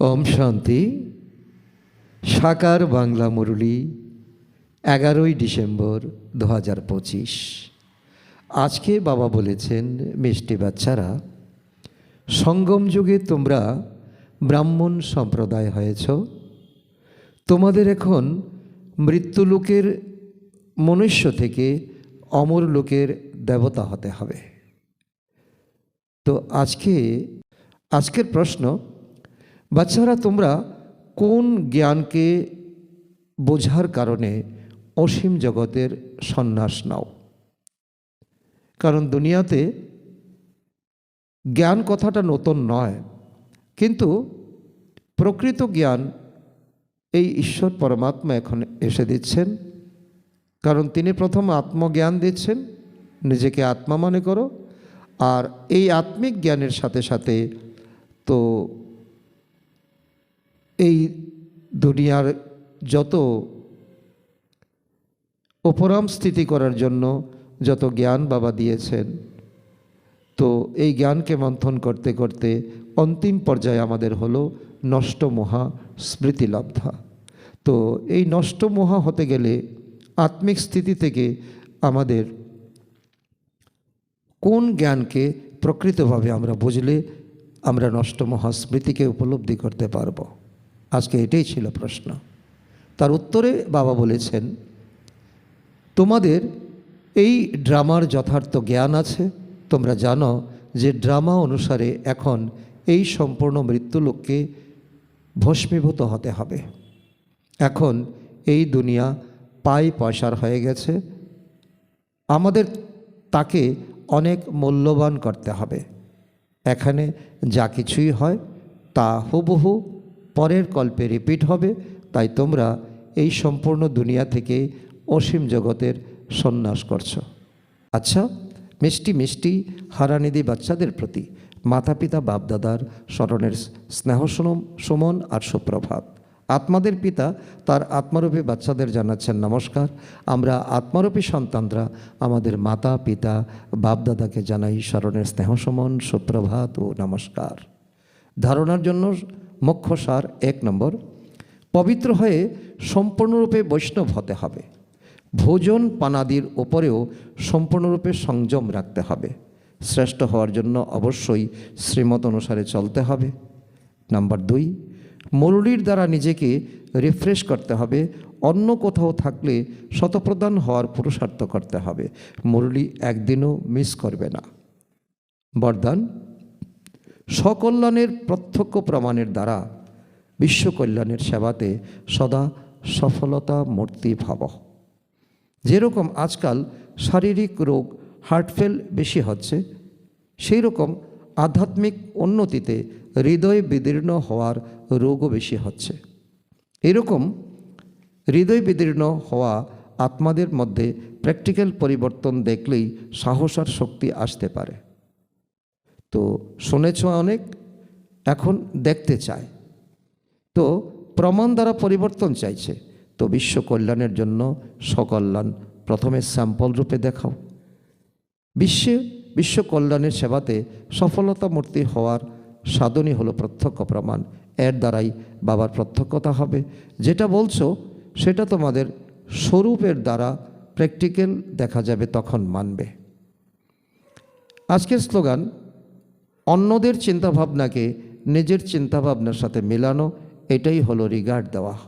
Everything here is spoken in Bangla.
ওম শান্তি। সাকার বাংলা মুরলী, এগারোই ডিসেম্বর দু হাজার পঁচিশ। আজকে বাবা বলেছেন, মিষ্টি বাচ্চারা, সঙ্গম যুগে তোমরা ব্রাহ্মণ সম্প্রদায় হয়েছ। তোমাদের এখন মৃত্যু লোকের মনুষ্য থেকে অমর লোকের দেবতা হতে হবে। তো আজকে, আজকের প্রশ্ন বাচ্চারা, তোমরা কোন জ্ঞানকে বোঝার কারণে অসীম জগতের সন্ন্যাস নাও? কারণ দুনিয়াতে জ্ঞান কথাটা নতুন নয়, কিন্তু প্রকৃত জ্ঞান এই ঈশ্বর পরমাত্মা এখন এসে দিচ্ছেন। কারণ তিনি প্রথম আত্মজ্ঞান দিচ্ছেন, নিজেকে আত্মা মনে করো, আর এই আত্মিক জ্ঞানের সাথে সাথে তো এই দুনিয়ার যত অপরাম স্থিতি করার জন্য যত জ্ঞান বাবা দিয়েছেন, তো এই জ্ঞানকে মন্থন করতে করতে অন্তিম পর্যায়ে আমাদের হলো নষ্ট মহা স্মৃতিলব্ধা। তো এই নষ্ট মহা হতে গেলে আত্মিক স্থিতি থেকে আমাদের কোন জ্ঞানকে প্রকৃতভাবে আমরা বুঝলে আমরা নষ্ট মহা স্মৃতিকে উপলব্ধি করতে পারব? আজকে এটাই ছিল প্রশ্ন। তার উত্তরে বাবা বলেছেন, তোমাদের এই ড্রামার যথার্থ জ্ঞান আছে। তোমরা জানো যে ড্রামা অনুসারে এখন এই সম্পূর্ণ মৃত্যুলোককে ভস্মীভূত হতে হবে। এখন এই দুনিয়া পাই পয়সার হয়ে গেছে। আমাদের তাকে অনেক মূল্যবান করতে হবে। এখানে যা কিছুই হয় তা হুবহু পরের কল্পে রিপিট হবে, তাই তোমরা এই সম্পূর্ণ দুনিয়া থেকে অসীম জগতের সন্ন্যাস করছ। আচ্ছা মিষ্টি মিষ্টি হারানিধি বাচ্চাদের প্রতি মাতা পিতা বাপদাদার স্মরণের স্নেহ সুমন আর সুপ্রভাত। আত্মাদের পিতা তার আত্মারূপী বাচ্চাদের জানাচ্ছেন নমস্কার। আমরা আত্মারূপী সন্তানরা আমাদের মাতা পিতা বাপদাদাকে জানাই স্মরণের স্নেহ সুমন, সুপ্রভাত ও নমস্কার। ধারণার জন্য মুখ্য সার এক নম্বর, পবিত্র হয়ে সম্পূর্ণরূপে বৈষ্ণব হতে হবে। ভোজন পানাদির ওপরেও সম্পূর্ণরূপে সংযম রাখতে হবে। শ্রেষ্ঠ হওয়ার জন্য অবশ্যই শ্রীমত অনুসারে চলতে হবে। নাম্বার দুই মুরলির দ্বারা নিজেকে রিফ্রেশ করতে হবে। অন্য কোথাও থাকলে শতপ্রদান হওয়ার পুরুষার্থ করতে হবে। মুরলি একদিনও মিস করবে না। বরদান সকল্যাণের প্রত্যক্ষ প্রমাণের দ্বারা বিশ্ব কল্যাণের সেবাতে সদা সফলতা মূর্তি ভাব। যেরকম আজকাল শারীরিক রোগ হার্টফেল বেশি হচ্ছে সেই রকম আধ্যাত্মিক উন্নতিতে হৃদয় বিদীর্ণ হওয়ার রোগও বেশি হচ্ছে। এরকম হৃদয় বিদীর্ণ হওয়া আত্মাদের মধ্যে প্র্যাকটিক্যাল পরিবর্তন দেখলেই সাহস আর শক্তি আসতে পারে। তো শুনেছ অনেক, এখন দেখতে চায় তো প্রমাণ দ্বারা পরিবর্তন চাইছে। তো বিশ্ব কল্যাণের জন্য সকল্যাণ, প্রথমে স্যাম্পল রূপে দেখাও। বিশ্বে, বিশ্ব কল্যাণের সেবাতে সফলতা মূর্তি হওয়ার সাধনই হলো প্রত্যক্ষ প্রমাণ। এর দ্বারাই বাবার প্রত্যক্ষতা হবে। যেটা বলছো, সেটা তোমাদের স্বরূপের দ্বারা প্র্যাকটিক্যাল দেখা যাবে, তখন মানবে। আজকের স্লোগান অন্যদের চিন্তাভাবনাকে নিজের চিন্তাভাবনার সাথে মেলানো এটাই হলো রিগার্ড দেওয়া।